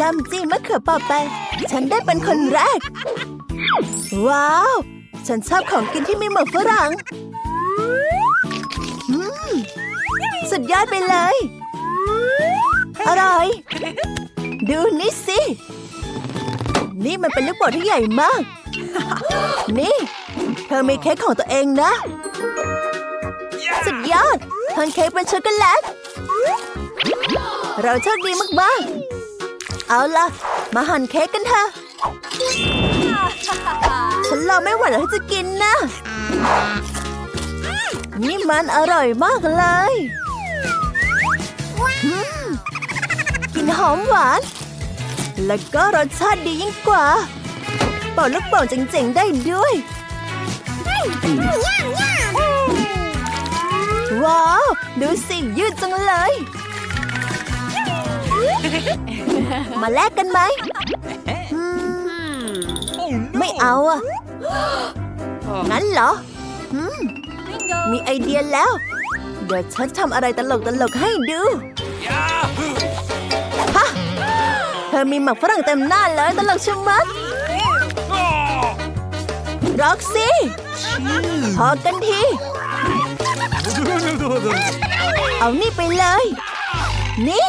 จำจี้มะเขือเปอไป ฉันได้เป็นคนแรก ว้าว ฉันชอบของกินที่มีหมึกฝรั่งสุดยอดไปเลย อร่อย ดูนี่สิ นี่มันเป็นลูกโป่งที่ใหญ่มาก นี่ เธอมีเค้กของตัวเองนะ สุดยอดทานเค้กเป็นช็อกโกแลตเราโชคดีมากๆ เอาล่ะ มาหั่นเค้กกันเถอะ ฉันรอไม่ไหวแล้วที่จะกินนะ นี่มันอร่อยมากเลยอืมกลินหอมหวาน แล้วก็รสชาติดียิ่งกว่าเป่าลูกโป่งเจ๋งๆได้ด้วย ว้าว ดูสิยืดจังเลย มาแลกกันไหมอืมไม่เอาอะ งั้นเหรออืมมีไอเดียแล้ว เดี๋ยวฉันทำอะไรตลกๆให้ดู ฮะ เธอมีหมักฝรั่งเต็มหน้าเลยตลกชะมัดร็อกซี่พอกันที เอานี่ไปเลย นี่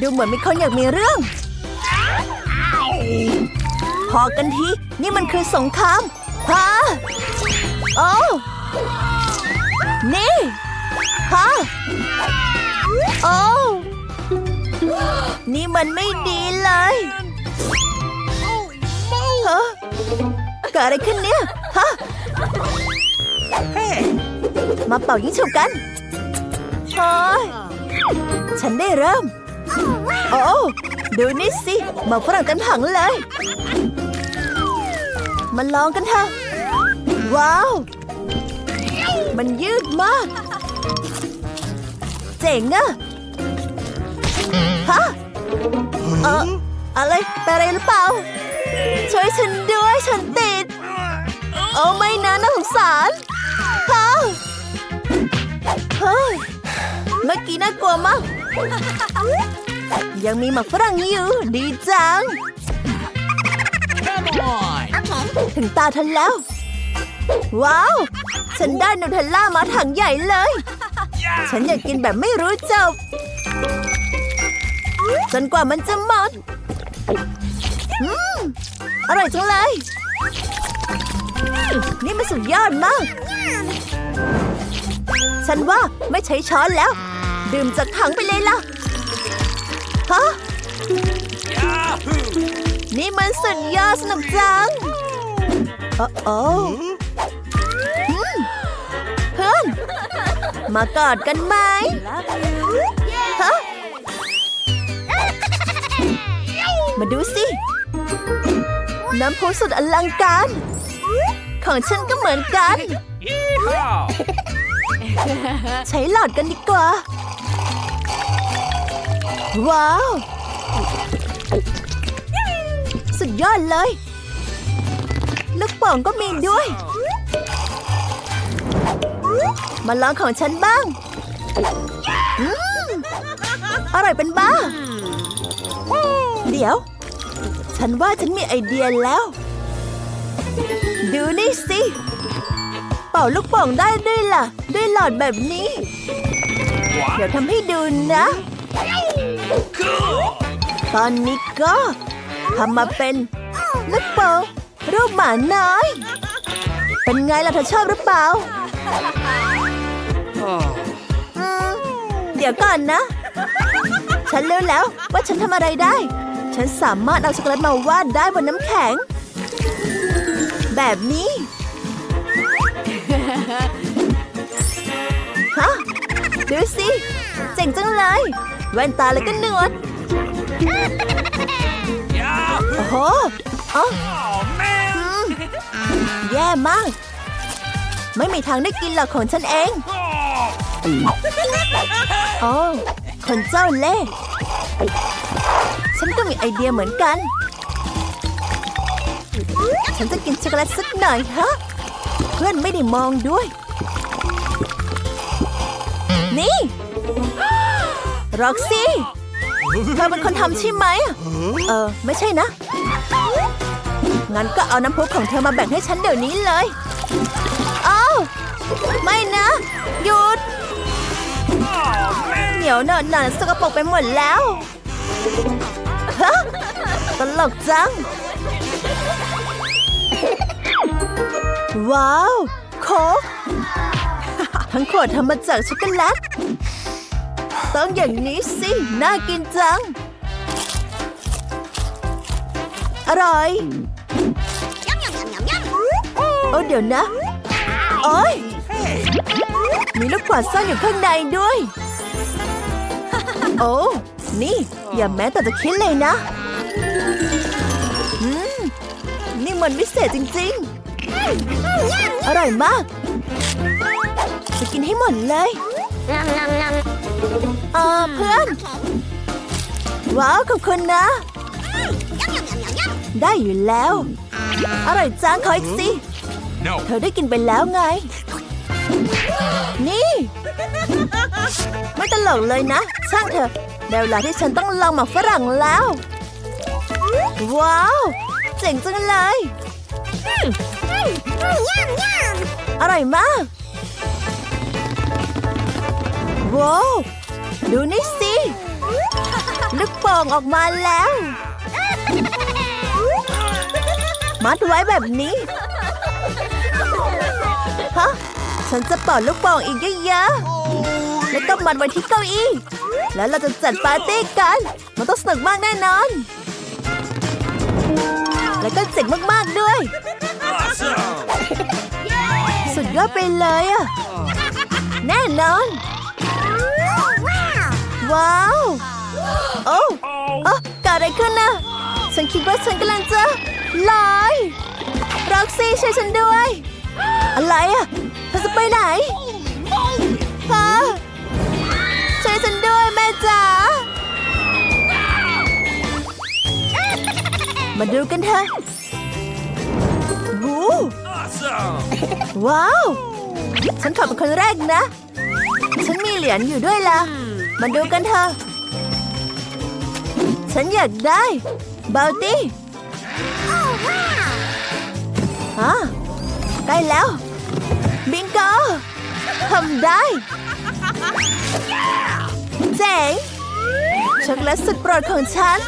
ดูเหมือนมีคนอยากมีเรื่อง พอกันที นี่มันคือสงครามฮะโอ้นี่ฮะโอ้นี่มันไม่ดีเลยฮะเกิดอะไรขึ้นเนี่ยฮะมาเป่ายิงฉุบกันเฮ้ยฉันได้เริ่ม โอ้ดูนี่สิหมาฝรั่งเต็มถังเลย มาลองกันเถอะว้าว มันยืดมาก เจ๋งอะฮะเอออะไรเป็นอะไรหรือเปล่า ช่วยฉันด้วยฉันติด โอ้ไม่นะน่าสงสารฮะเฮ้ยเมื่อกี้น่ากลัวมาก ยังมีหมักฝรั่งอยู่ ดีจัง Come on! ถึงตาทันแล้ว ว้าว ฉันได้นูเทลล่ามาถังใหญ่เลย ฉันอยากกินแบบไม่รู้จบ จนกว่ามันจะหมดอืมอร่อยจังเลย นี่มันสุดยอดมาก ฉันว่าไม่ใช้ช้อนแล้ว ดื่มจากถังไปเลยล่ะ ฮะ นี่มันสุดยอดสนุกจัง โอ้โอ้อืมเพื่อน มากอดกันไหมฮะ มาดูสิ น้ำพุสุดอลังการ ของฉันก็เหมือนกัน Yeehaw! ใช้หลอดกันดีกว่า ว้าว สุดยอดเลย ลูกโป่องก็มีด้วย มาลองของฉันบ้างอร่อยเป็นบ้า เดี๋ยว ฉันว่าฉันมีไอเดียแล้ว ดูนี่สิ เป่าลูกโป่องได้ด้วยล่ะ ด้วยหลอดแบบนี้ เดี๋ยวทำให้ดูนะ ตอนนี้ก็ทำมาเป็นลูกโป่งรูปหมาน้อย เป็นไงล่ะเธอชอบหรือเปล่าเดี๋ยวก่อนนะ ฉันรู้แล้วว่าฉันทำอะไรได้ ฉันสามารถเอาช็อกโกแลตมาวาดได้บนน้ำแข็ง แบบนี้ฮะดูสิ เจ๋งจังเลย แว่นตาแล้วก็หนวด Yahoo! โอ้โหอ๋อ Oh, man! แย่มาก ไม่มีทางได้กินหรอกของฉันเอง Oh! โอ้คนเจ้าเล่ห์ฉันก็มีไอเดียเหมือนกัน ฉันจะกินช็อกโกแลตสักหน่อยฮะ เพื่อนไม่ได้มองด้วย นี่ ร็อกซี่เธอเป็นคนทำใช่ไหม เออ ไม่ใช่นะ งั้นก็เอาน้ำพุของเธอมาแบ่งให้ฉันเดี๋ยวนี้เลย เอ้าไม่นะ หยุด Oh, man. เหนียวหนอนหนอนสกปรกไปหมดแล้วฮะตลกจัง ว้าว โค้กทั้งขวดทำมาจากช็อกโกแลต ต้องอย่างนี้สิ น่ากินจัง อร่อยโอ้เดี๋ยวนะ โอ้ยมีลูกกวาดซ่อนอยู่ข้างในด้วย โอ้ นี่ อย่าแม้แต่จะคิดเลยนะอืมนี่มันวิเศษจริง ๆ อร่อยมาก จะกินให้หมดเลย เออเพื่อน ว้าวขอบคุณนะ ได้อยู่แล้ว อร่อยจังขออีกสิ No. เธอได้กินไปแล้วไง นี่ ไม่ตลกเลยนะ ช่างเถอะได้เวลาที่ฉันต้องลองหมักฝรั่งแล้ว ว้าว เจ๋งจังเลยอร่อยมาก ว้าวดูนี่สิลูกโป่งออกมาแล้ว มัดไว้แบบนี้ฮะฉันจะเป่าลูกโป่งอีกเยอะๆแล้วก็มัดไว้ที่เก้าอี้ แล้วเราจะจัดปาร์ตี้กัน มันต้องสนุกมากแน่นอน แล้วก็เจ๋งมากๆด้วย Awesome. สุดยอดไปเลยอะแน่นอน ว้าว โอ้ Oh. เอะเกิดอะไรขึ้นนะ ฉันคิดว่าฉันกำลังจะลอยร็อกซี่ช่วยฉันด้วย อะไรอะเธอจะไปไหนฮะช่วยฉันด้วยแม่จ๋า มาดูกันเถอะวู้ Awesome. ว้าว ฉันขับเป็นคนแรกนะ ฉันมีเหรียญอยู่ด้วยล่ะ มาดูกันเถอะ ฉันอยากได้บ o ลตี้อะใกล้แล้ว บิงโกทำได้เจ๋งช็อกโกแลตสุดโปรดของฉัน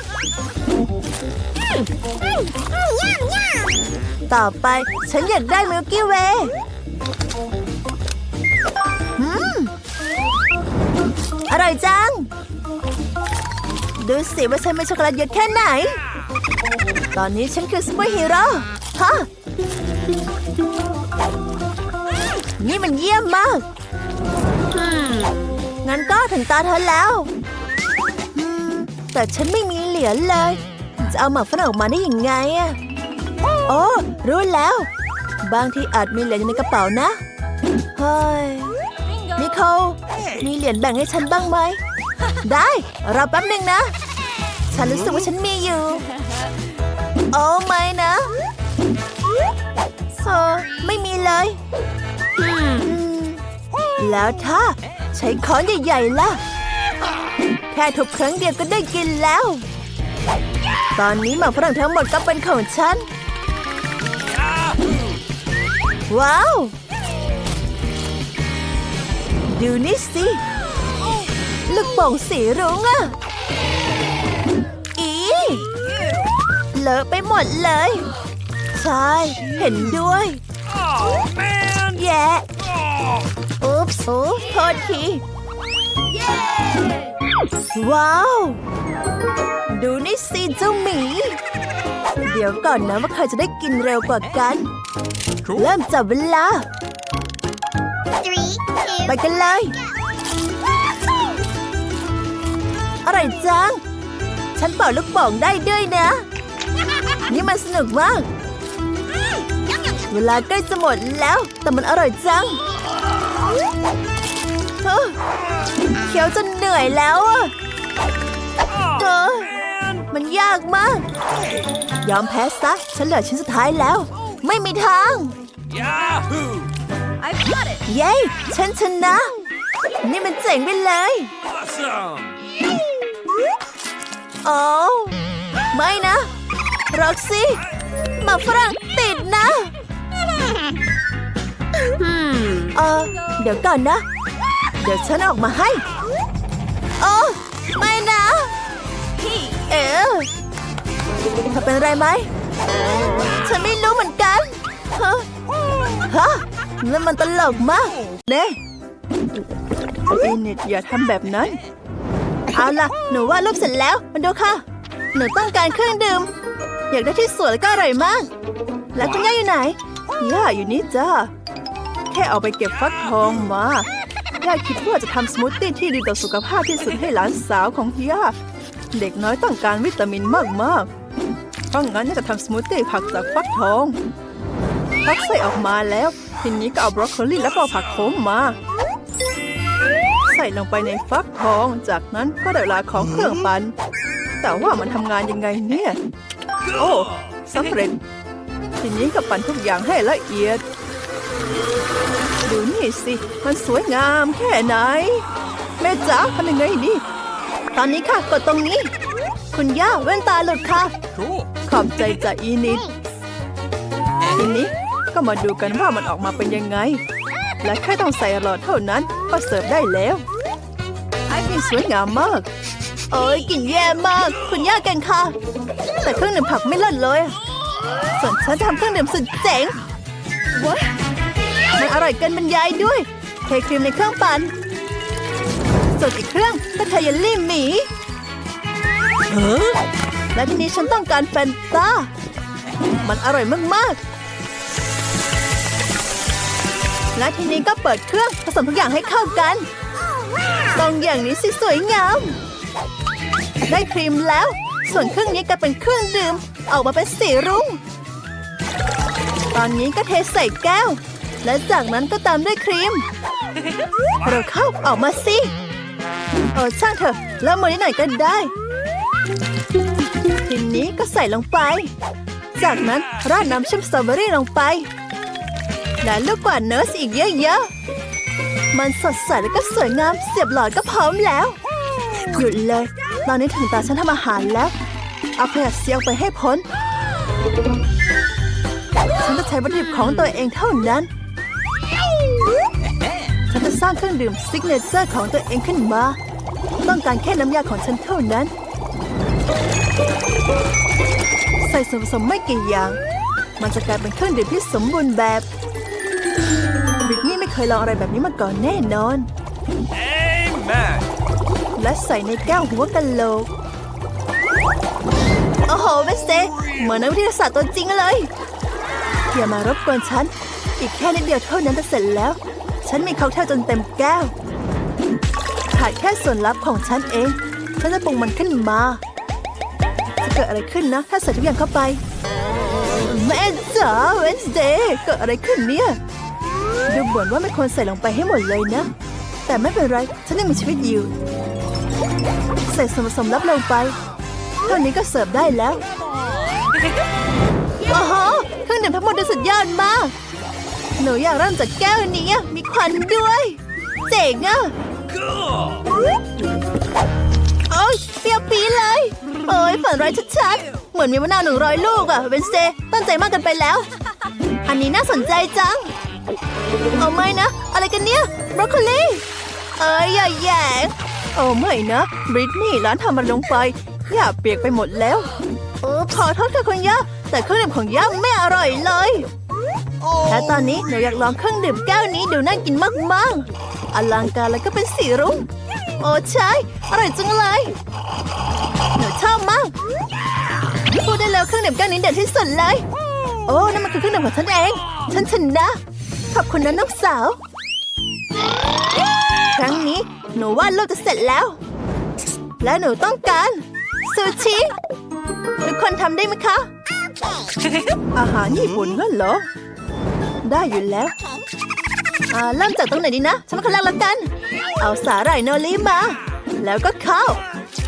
ต่อไปฉันอยากได้มิลกี้เวย์ ร่อยจัง ดูสิว่าฉันมีช็อกโกแลตเยอะแค่ไหน ตอนนี้ฉันคือซูเปอร์ฮีโร่ฮะนี่มันเยี่ยมมาก งั้นก็ถึงตาเธอแล้ว แต่ฉันไม่มีเหรียญเลย จะเอาหมากฝรั่งออกมาได้ยังไงอะโอ้รู้แล้ว บางทีอาจมีเหรียญอยู่ในกระเป๋านะ เฮ้ยนิโคล มีเหรียญแบ่งให้ฉันบ้างไหม ได้รอแป๊บหนึ่งนะ ฉันรู้สึกว่าฉันมีอยู่ โอ้ไม่นะเออไม่มีเลยอืมแล้วถ้าใช้ค้อนใหญ่ๆล่ะ แค่ทุบครั้งเดียวก็ได้กินแล้ว ตอนนี้หมากฝรั่งทั้งหมดก็เป็นของฉัน Yahoo. ว้าว ดูนี่สิ ลูกโป่งสีรุ้งอะอีเลอะไปหมดเลย ใช่ เห็นด้วย Oh, man. แย่ Oh. อุ๊บส์โอ้โทษทีว้าว ดูนี่สิเจ้าหมี เดี๋ยวก่อนนะว่าใครจะได้กินเร็วกว่ากัน Cool. เริ่มจับเวลา ไปกันเลย อร่อยจัง ฉันเป่าลูกโป่งได้ด้วยนะ นี่มันสนุกมาก เวลาใกล้จะหมดแล้ว แต่มันอร่อยจังเฮ้อเคี้ยวจนเหนื่อยแล้วอะ Oh, Huh? man. มันยากมาก ยอมแพ้ซะ ฉันเหลือชิ้นสุดท้ายแล้ว ไม่มีทาง Yahoo. เย้ฉันชนะ นี่มันเจ๋งไปเลย Awesome. โอ้ไม่นะร็อกซี่หมาฝรั่งติดนะเออเดี๋ยวก่อนนะ เดี๋ยวฉันออกมาให้ โอ้ไม่นะ เอ๋เธอเป็นอะไรไหม ฉันไม่รู้เหมือนกันฮะฮะ นั่นมันตลกมากเน่อินิดอย่าทำแบบนั้น เอาล่ะ หนูวาดรูปเสร็จแล้วมาดูค่ะ หนูต้องการเครื่องดื่ม อยากได้ที่สวยแล้วก็อร่อยมาก แล้วคุณย่าอยู่ไหน ย่าอยู่นี่จ้า แค่เอาไปเก็บฟักทองมา ย่าคิดว่าจะทำสมูทตี้ที่ดีต่อสุขภาพที่สุดให้หลานสาวของย่า เด็กน้อยต้องการวิตามินมากๆเพราะงั้นจะทำสมูทตี้ผักจากฟักทองฟักใส่ออกมาแล้ว ทีนี้ก็เอาบรอกโคลีแล้วก็เอาผักโขมมา ใส่ลงไปในฟักทอง จากนั้นก็ได้เวลาของเครื่องปั่นแต่ว่ามันทำงานยังไงเนี่ย โอ้สำเร็จ ทีนี้ก็ปั่นทุกอย่างให้ละเอียด ดูนี่สิ มันสวยงามแค่ไหน แม่จ๋าทำยังไงดีตอนนี้ค่ะ กดตรงนี้ คุณย่าแว่นตาหลุดค่ะ Cool. ขอบใจจากอีนิดทีนี้ ก็มาดูกันว่ามันออกมาเป็นยังไง และแค่ต้องใส่หลอดเท่านั้นก็เสิร์ฟได้แล้วไอ้นี่สวยงามมากโอ้ยกลิ่นแย่มาก คุณย่ากันค่ะ แต่เครื่องดื่มผักไม่เลิศเลยอะส่วนฉันทำเครื่องดื่มสุดเจ๋งว้ามันอร่อยเกินบรรยายด้วยเทครีมในเครื่องปั่นส่วนอีกเครื่องก็เทเยลลี่หมีและทีนี้ฉันต้องการแฟนตา มันอร่อยมากๆ และทีนี้ก็เปิดเครื่องผสมทุกอย่างให้เข้ากันตรงอย่างนี้สิสวยงาม ได้ครีมแล้ว ส่วนเครื่องนี้ก็เป็นเครื่องดื่ม ออกมาเป็นสีรุ้ง ตอนนี้ก็เทใส่แก้ว และจากนั้นก็ตามด้วยครีม เราเข้าออกมาสิเออช่างเถอะเริ่มมือนิดหน่อยก็ได้ ทีนี้ก็ใส่ลงไป จากนั้นราดน้ำชื่มสตรอเบอรี่ลงไป และลูกกวาเนิร์สอีกเยอะๆ มันสดใสแล้วก็สวยงามเสียบหลอดก็พร้อมแล้ว หยุดเลย ตอนนี้ถึงตาฉันทำอาหารแล้ว เอาขยะเสียออกไปให้พ้น ฉันจะใช้วัตถุดิบของตัวเองเท่านั้น ฉันจะสร้างเครื่องดื่มซิกเนเจอร์ของตัวเองขึ้นมา ต้องการแค่น้ำยาของฉันเท่านั้น ใส่ส่วนผสมไม่กี่อย่างมันจะกลายเป็นเครื่องดื่มที่สมบูรณ์แบบ บริตนี่ไม่เคยลองอะไรแบบนี้มาก่อนแน่นอน Amen. และใส่ในแก้วหัวกะโหลก โอ้โหเวสเตเหมือนนักวิทยาศาสตร์ตัวจริงเลย อย่ามารบกวนฉัน อีกแค่นิดเดียวเท่านั้นจะเสร็จแล้ว ฉันมีค็อกเทลจนเต็มแก้ว ขาดแค่ส่วนลับของฉันเอง ฉันจะปรุงมันขึ้นมา จะเกิดอะไรขึ้นนะ ถ้าใส่ทุกอย่างเข้าไป แม่จ๋าเวนสเดย์เกิดอะไรขึ้นเนี่ย ดูเหมือนว่าไม่ควรใส่ลงไปให้หมดเลยนะ แต่ไม่เป็นไร ฉันยังมีชีวิตอยู่ ใส่ส่วนผสมลับลงไป เท่านี้ก็เสิร์ฟได้แล้วโอ้โหเครื่องดื่มทั้งหมดดูสุดยอดมาก หนูอยากเริ่มจากแก้วนี้มีควันด้วย เจ๋งอะโอ้ยเปรี้ยวปี๊เลย โอ้ยฝันร้ายชัดๆ เหมือนมีมะนาวหนึ่งร้อยลูกอะเวนเตย์ตั้งใจมากเกันไปแล้ว อันนี้น่าสนใจจัง เอาไม่นะ อะไรกันเนี่ยบรอกโคลีเอ้ยอย่าแหย่งโอ้ไม่นะบริตนี่ร้านทำมันลงไปย่าเปียกไปหมดแล้วเออขอโทษค่ะคุณย่าแต่เครื่องดื่มของย่าไม่อร่อยเลยและตอนนี้หนูอยากลองเครื่องดื่มแก้วนี้ดูน่ากินมากๆอลังการแล้วก็เป็นสีรุ้งโอ้ใช่อร่อยจังเลยหนูชอบมากพูดได้แล้วเครื่องดื่มแก้วนี้เด็ดที่สุดเลย โอ้นั่นมันคือเครื่องดื่มของฉันเอง ฉันชนะ ขอบคุณนะน้องสาว ครั้งนี้หนูวาดรูปจะเสร็จแล้ว และหนูต้องการซูชิทุกคนทำได้ไหมคะ อาหารญี่ปุ่นงั้นเหรอ ได้อยู่แล้วอ่าเริ่มจากตรงไหนดีนะฉันมาคนแรกแล้วกัน เอาสาหร่ายโนริมา แล้วก็ข้าว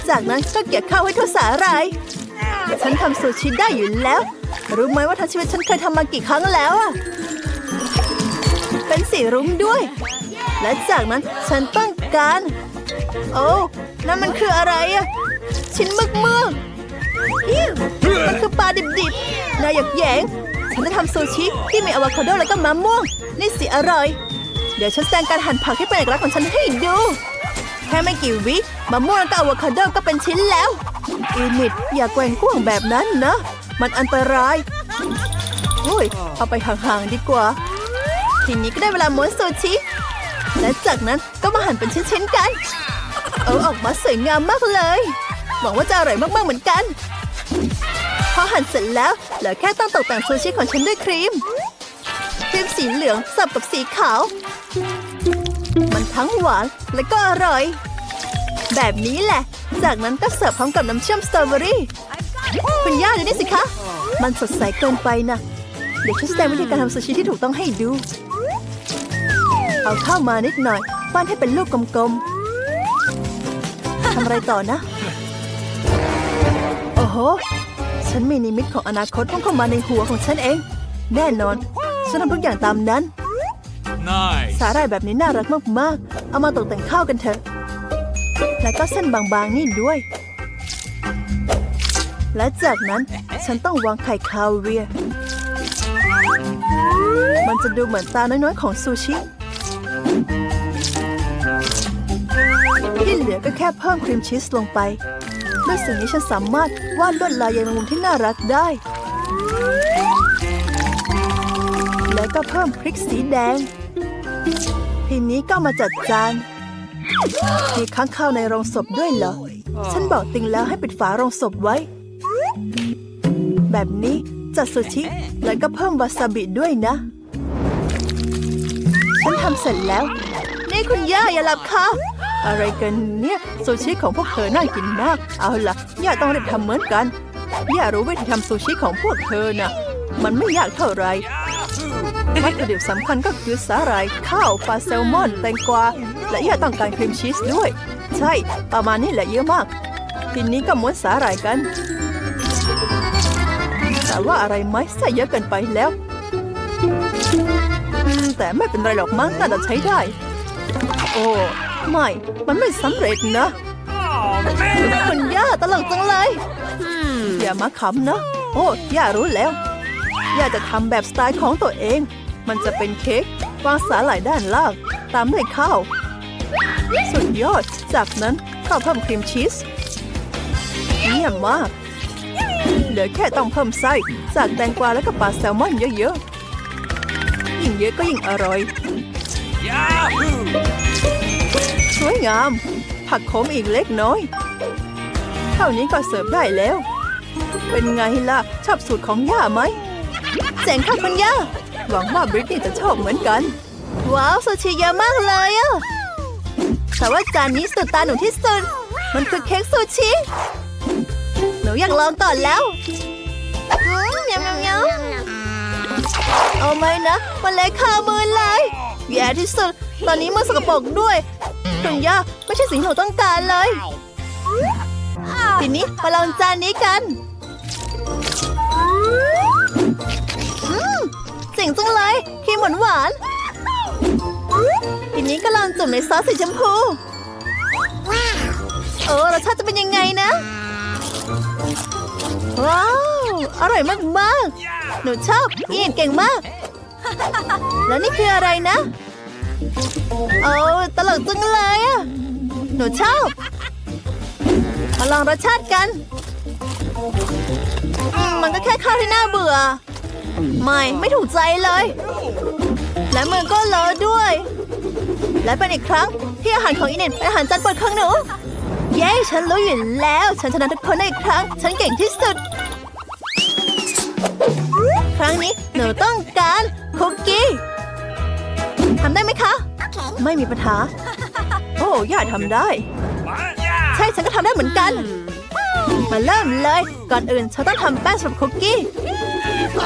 จากนั้นก็เกี่ยข้าวให้ทั่วสาหร่าย ฉันทำซูชิได้อยู่แล้ว รู้ไหมว่าทั้งชีวิตฉันเคยทำมากี่ครั้งแล้วอะ เป็นสีรุ้งด้วย และจากนั้นฉันต้องการ โอ้นั่นมันคืออะไรอะชิ้นมึกเมือกดิบๆนายอยากแหยงฉันจะทำซูชิที่มีอะโวคาโดแล้วก็มะม่วง นี่สิอร่อย เดี๋ยวฉันแสดงการหั่นผักที่เป็นเอกลักษณ์ของฉันให้ดูแค่ไม่กี่วิมะม่วงแล้วก็อะโวคาโดก็เป็นชิ้นแล้วอีนิดอย่าแกว่งกว้างแบบนั้นนะ มันอันตรายอุ้ยเอาไปห่างๆดีกว่า ทีนี้ก็ได้เวลาม้วนซูชิ และจากนั้นก็มาหั่นเป็นชิ้นๆกัน เอาออกมาสวยงามมากเลยหวังว่าจะอร่อยมากๆเหมือนกัน พอหั่นเสร็จแล้วเหลือแค่ต้องตกแต่งซูชิของฉันด้วยครีม ครีมสีเหลืองสับกับสีขาว มันทั้งหวานและก็อร่อย แบบนี้แหละ จากนั้นก็เสิร์ฟพร้อมกับน้ำเชื่อมสตรอเบอรี่คุณย่าดูนี่สิคะ มันสดใสเกินไปนะ เดี๋ยวฉันแสดงวิธีการทำซูชิที่ถูกต้องให้ดู เอาข้าวมานิดหน่อยปั้นให้เป็นลูกกลมๆทำอะไรต่อนะ โอ้โห ฉันมีนิมิตของอนาคตพุ่งเข้ามาในหัวของฉันเอง แน่นอน ฉันทำทุกอย่างตามนั้น Nice. สาหร่ายแบบนี้น่ารักมากๆ เอามาตกแต่งข้าวกันเถอะ แล้วก็เส้นบางๆนี่ด้วย และจากนั้นฉันต้องวางไข่คาเวียร์มันจะดูเหมือนตาน้อยๆของซูชิ ที่เหลือก็แค่เพิ่มครีมชีสลงไป ด้วยสิ่งนี้ฉันสามารถวาดลวดลายใยแมงมุมที่น่ารักได้ แล้วก็เพิ่มพริกสีแดง ทีนี้ก็มาจัดจาน มีค้างข้าวในโรงศพด้วยเหรอ ฉันบอกติงแล้วให้ปิดฝาโรงศพไว้ แบบนี้จัดซูชิแล้วก็เพิ่มวาซาบิด้วยนะ ฉันทำเสร็จแล้ว นี่คุณย่าอย่าหลับค่ะ อะไรกันเนี่ยซูชิของพวกเธอน่ากินมาก เอาล่ะย่าต้องรีบทำเหมือนกันย่ารู้วิธีทำซูชิของพวกเธอน่ะ มันไม่ยากเท่าไหรวัตถุดิบสำคัญก็คือสาหร่ายข้าวปลาแซลมอน แตงกวา และย่าต้องการครีมชีสด้วย ใช่ ประมาณนี้แหละเยอะมาก ทีนี้ก็ม้วนสาหร่ายกัน แต่ว่าอะไรไหมใส่เยอะเกินไปแล้ว แต่ไม่เป็นไรหรอกมั้งน่าจะใช้ได้ โอ้ไม่ มันไม่สำเร็จนะ Oh man. คุณย่าตลกจังเลยอย่ามาขำนะ โอ้ย่ารู้แล้วย่าจะทำแบบสไตล์ของตัวเอง มันจะเป็นเค้กวางสาหร่ายด้านล่าง ตามด้วยข้าว สุดยอด จากนั้นก็เพิ่มครีมชีสเยี่ยมมาก เหลือแค่ต้องเพิ่มไส้จากแตงกวาแล้วก็ปลาแซลมอนเยอะๆ ยิ่งเยอะก็ยิ่งอร่อย Yahoo! สวยงาม ผักขมอีกเล็กน้อย เท่านี้ก็เสิร์ฟได้แล้ว เป็นไงล่ะ ชอบสูตรของย่าไหมเจ๋งค่ะคุณย่า หวังว่าบริตนี่จะชอบเหมือนกัน ว้าวซูชิเยอะมากเลยอะแต่ว่าจานนี้สุดตาหนูที่สุด มันคือเค้กซูชิ หนูอยากลองก่อนแล้วอืมยำยำยำ เอาไหมนะมันเล็กคามือเลยแย่ที่สุด ตอนนี้มือสกปรกด้วยคุณย่าไม่ใช่สิ่งที่หนูต้องการเลย ทีนี้มาลองจานนี้กันอืมเจ๋งจังเลยครีมหวานหวานๆทีนี้ก็ลองจุ่มในซอสสีชมพูเออรสชาติจะเป็นยังไงนะ ว้าว อร่อยมากๆ หนูชอบอีนเก่งมาก แล้วนี่คืออะไรนะ โอ้ตลกจังเลยอะหนูชอบ มาลองรสชาติกันมมันก็แค่ข้าวที่น่าเบื่อ ไม่ ไม่ถูกใจเลย และมือก็เลอะด้วย และเป็นอีกครั้งที่อาหารของอินเน็ตเป็นอาหารจานโปรดของหนูเย้ ฉันรู้อยู่แล้ว ฉันชนะทุกคนได้อีกครั้ง ฉันเก่งที่สุด ครั้งนี้หนูต้องการคุกกี้ทำได้ไหมคะ ไม่มีปัญหา โอ้ย่าทำได้ What? Yeah. ใช่ฉันก็ทำได้เหมือนกัน มาเริ่มเลย ก่อนอื่นฉันต้องทำแป้งสำหรับคุกกี้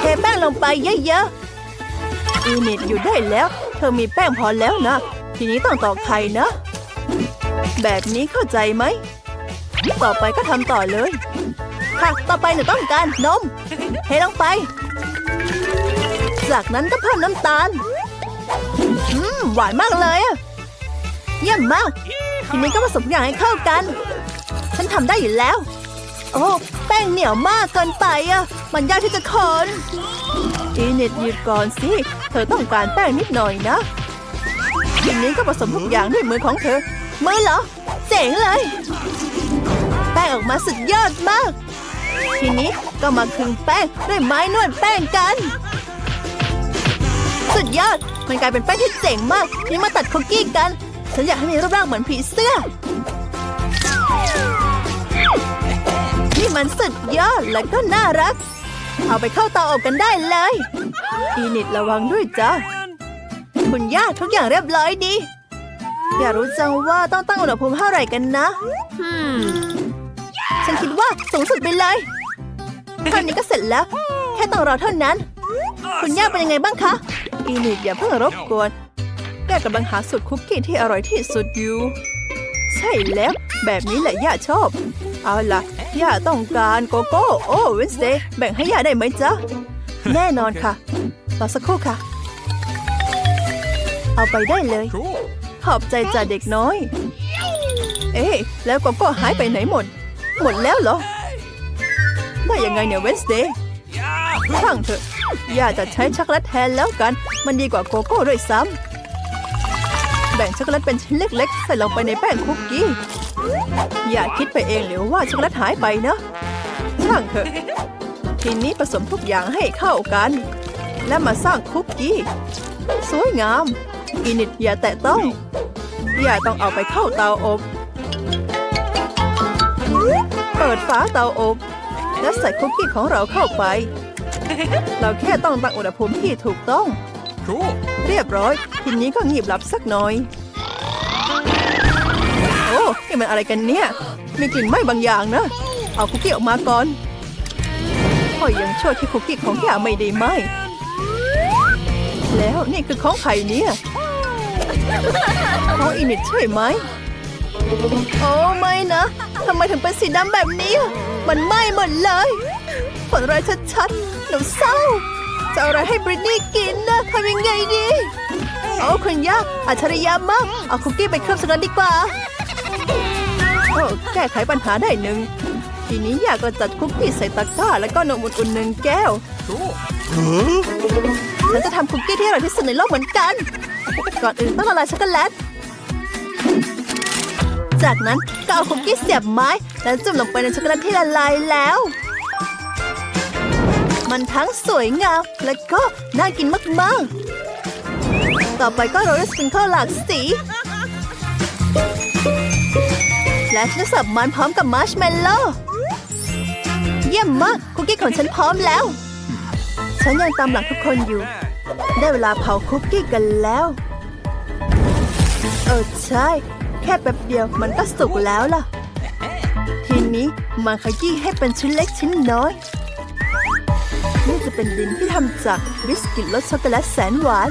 เทแป้งลงไปเยอะๆ อีนิดอยู่ได้แล้ว เธอมีแป้งพอแล้วนะ ทีนี้ต้องตอกไข่นะ แบบนี้เข้าใจไหม ต่อไปก็ทำต่อเลย ค่ะ ต่อไปหนูต้องการนม เทลงไป จากนั้นก็เพิ่มน้ำตาล อืม หวานมากเลยอะเยี่ยมมาก ทีนี้ก็ผสมทุกอย่างให้เข้ากัน ฉันทำได้อยู่แล้ว โอ้แป้งเหนียวมากเกินไปอะมันยากที่จะคนอีเน็ตหยุดก่อนสิ เธอต้องการแป้งนิดหน่อยนะ ทีนี้ก็ผสมทุกอย่างด้วยมือของเธอ มือเหรอ เจ๋งเลย แป้งออกมาสุดยอดมาก ทีนี้ก็มาคลึงแป้งด้วยไม้นวดแป้งกัน สุดยอด มันกลายเป็นแป้งที่เจ๋งมากนี่มาตัดคุกกี้กัน ฉันอยากให้มีรูปร่างเหมือนผีเสื้อ นี่มันสุดยอดและก็น่ารัก เอาไปเข้าเตาอบกันได้เลย อีนิดระวังด้วยจ้าคุณย่าทุกอย่างเรียบร้อยดี อยากรู้จังว่าต้องตั้งอุณหภูมิเท่าไหร่กันนะ ฉันคิดว่าสูงสุดไปเลยเท่านี้ก็เสร็จแล้ว แค่ต้องรอเท่านั้น คุณย่าเป็นยังไงบ้างคะ อีนิดอย่าเพิ่งรบกวนย่ากำลังหาสูตรคุกกี้ที่อร่อยที่สุดอยู่ ใช่แล้ว แบบนี้แหละย่าชอบ เอาล่ะ ย่าต้องการโกโก้ โอ้เวนสเดย์แบ่งให้ย่าได้ไหมจ๊ะ แน่นอนค่ะรอสักครู่ค่ะ เอาไปได้เลย Cool. ขอบใจจ่าเด็กน้อย เอ๊ะแล้วโกโก้หายไปไหนหมด หมดแล้วเหรอ ได้ยังไงเนี่ยเวนสเดย์ช่างเถอะ อย่าจะใช้ช็อกโกแลตแทนแล้วกัน มันดีกว่าโกโก้ด้วยซ้ำ แบ่งช็อกโกแลตเป็นชิ้นเล็กๆ ใส่ลงไปในแป้งคุกกี้ อย่าคิดไปเองหรือว่าช็อกโกแลตหายไปนะ ช่างเถอะ ทีนี้ผสมทุกอย่างให้เข้ากัน และมาสร้างคุกกี้ สวยงาม อินิดอย่าแตะต้อง อย่าต้องเอาไปเข้าเตาอบ เปิดฝาเตาอบ และใส่คุกกี้ของเราเข้าไป เราแค่ต้องตั้งอุณหภูมิที่ถูกต้อง Cool. เรียบร้อย ทีนี้ก็งีบหลับสักหน่อย โอ้นี่มันอะไรกันเนี่ย มีกลิ่นไหม้บางอย่างนะ เอาคุกกี้ออกมาก่อนพ่อยังช่วยที่คุกกี้ของย่าไม่ได้ไหม แล้วนี่คือของใครเนี่ย ของอินิดใช่ไหม โอ้ไม่นะ ทำไมถึงเป็นสีดำแบบนี้ มันไหม้หมดเลยผลร้ายชัดๆหนูเศร้า จะเอาอะไรให้บริตนี่กินนะทำยังไงดีโอ้คุณย่าอัจฉริยะมาก เอาคุกกี้ไปเคลือบสักหน่อยดีกว่า โอ้แก้ไขปัญหาได้หนึ่ง ทีนี้อยากก็จัดคุกกี้ใส่ตะกร้า แล้วก็นมอุ่นๆหนึ่งแก้ว ฉันจะทำคุกกี้ที่อร่อยที่สุดในโลกเหมือนกัน ก่อนอื่นต้องละลายช็อกโกแลต จากนั้นก็เอาคุกกี้เสียบไม้ แล้วจุ่มลงไปในช็อกโกแลตที่ละลายแล้ว มันทั้งสวยงามและก็น่ากินมากๆ ต่อไปก็โรยด้วยสปริงเกิลหลากสี และฉันสับมันพร้อมกับมาร์ชเมลโล่เยี่ยมมากคุกกี้ของฉันพร้อมแล้ว ฉันยังตามหลังทุกคนอยู่ ได้เวลาเผาคุกกี้กันแล้ว เออใช่ แค่แป๊บเดียวมันก็สุกแล้วล่ะ ทีนี้มาขยี้ให้เป็นชิ้นเล็กชิ้นน้อย นี่จะเป็นดินที่ทำจากบิสกิตรสช็อกโกแลตแสนหวาน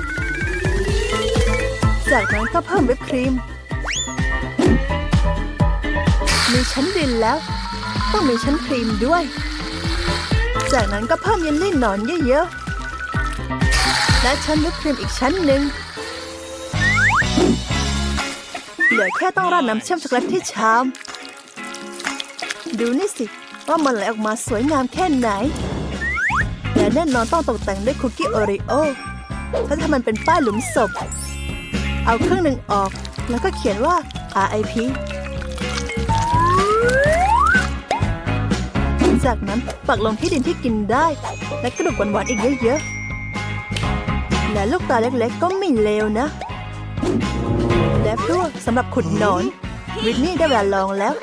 จากนั้นก็เพิ่มวิปครีม มีชั้นดินแล้ว ต้องมีชั้นครีมด้วย จากนั้นก็เพิ่มเยลลี่หนอนเยอะๆและชั้นวิปครีมอีกชั้นหนึ่ง เหลือแค่ต้องราดน้ำเชื่อมช็อกโกแลตที่ชาม ดูนี่สิ ว่ามันไหลออกมาสวยงามแค่ไหน และแน่นอนต้องตกแต่งด้วยคุกกี้โอรีโอถ้าทำมันเป็นป้ายหลุมศพ เอาเครึ่องหนึ่งออก แล้วก็เขียนว่า RIP จากนั้นปักลงที่ดินที่กินได้ และกระดูกหวานๆอีกเยอะๆ และลูกตาเล็กๆก็ไม่เลวนะ และพวกสำหรับขุดหนอนวินนี่ได้เวลาลองแล้ว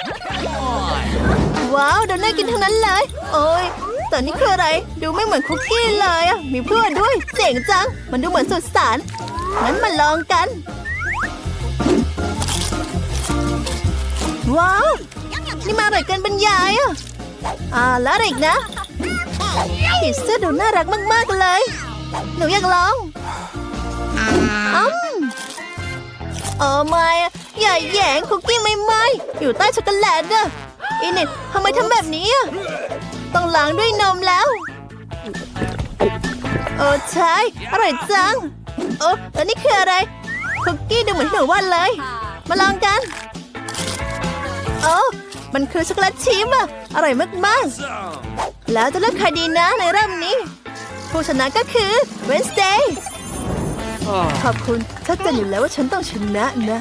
ว้าวเดี๋ยวน่ากินทั้งนั้นเลย โอ้ยแต่นี่คืออะไร ดูไม่เหมือนคุกกี้เลยอะ มีเพื่อนด้วย เจ๋งจัง มันดูเหมือนสุดสารงั้นมาลองกัน ว้าว นี่มาอร่อยเกินบรรยายอะ อ่าแล้วอะไรอีกนะผีเสื้อดูน่ารักมาก ๆ เลย หนูอยากลองอืม โอ้ไม่อย่าแยงคุกกี้ไม่ไม่อยู่ใต้ช็อกโกแลตอะอินิดทำไมทำแบบนี้ ต้องล้างด้วยนมแล้ว โอ้ใช่อร่อยจัง โอ้แล้วนี่คืออะไร คุกกี้ดูเหมือนหนูวานเลย มาลองกัน โอ้มันคือช็อกโกแลตชิมอะอร่อยมากมากแล้วจะเลือกใครดีนะในเรื่องนี้ ผู้ชนะก็คือเวนสเตย์ ขอบคุณชัดเจนอยู่แล้วว่าฉันต้องชนะนะ